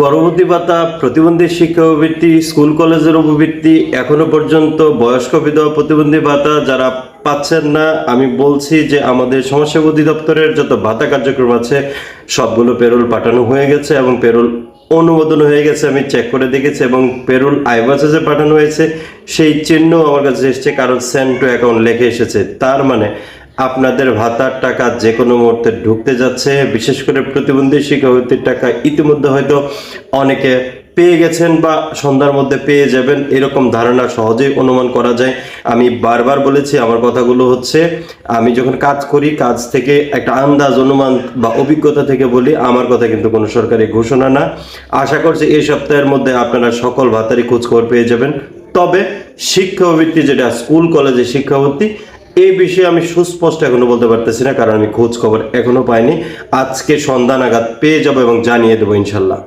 গর্ভবতী ভাতা প্রতিবন্ধী শিক্ষা উপবৃত্তি স্কুল, কলেজের উপবৃত্তি, এখনও পর্যন্ত বয়স্ক বিধবা প্রতিবন্ধী ভাতা যারা পাচ্ছেন না, আমি বলছি যে আমাদের সমস্যা অধিদপ্তরের যত ভাতা কার্যক্রম আছে, সবগুলো পেরোল পাঠানো হয়ে গেছে এবং পেরোল অনুমোদন হয়ে গেছে, আমি চেক করে দেখেছি এবং পেরোল আইবাসে পাঠানো হয়েছে, সেই চিহ্ন আমার কাছে এসেছে, কারণ সেন্ড টু অ্যাকাউন্ট লেখে এসেছে। তার মানে আপনাদের ভাতার টাকা যে কোনো মুহূর্তে ঢুকতে যাচ্ছে। বিশেষ করে প্রতিবন্ধী শিক্ষাবৃত্তির টাকা ইতিমধ্যে হয়তো অনেকে পেয়ে গেছেন বা সন্ধ্যার মধ্যে পেয়ে যাবেন। এরকম ধারণা সহজেই অনুমান করা যায়। আমি বারবার বলেছি, আমার কথাগুলো হচ্ছে, আমি যখন কাজ করি, কাজ থেকে একটা আন্দাজ, অনুমান বা অভিজ্ঞতা থেকে বলি, আমার কথা কিন্তু কোনো সরকারি ঘোষণা না। আশা করছি এই সপ্তাহের মধ্যে আপনারা সকল ভাতারই খোঁজখবর পেয়ে যাবেন। তবে শিক্ষাবৃত্তি যেটা, স্কুল কলেজে শিক্ষাবৃত্তি এই বিষয়ে আমি সুস্পষ্ট এখনও বলতে পারতেছি না, কারণ আমি খোঁজ খবর এখনও পাইনি। আজকে সন্ধ্যা নাগাদ পেয়ে যাব এবং জানিয়ে দেবো ইনশাল্লাহ।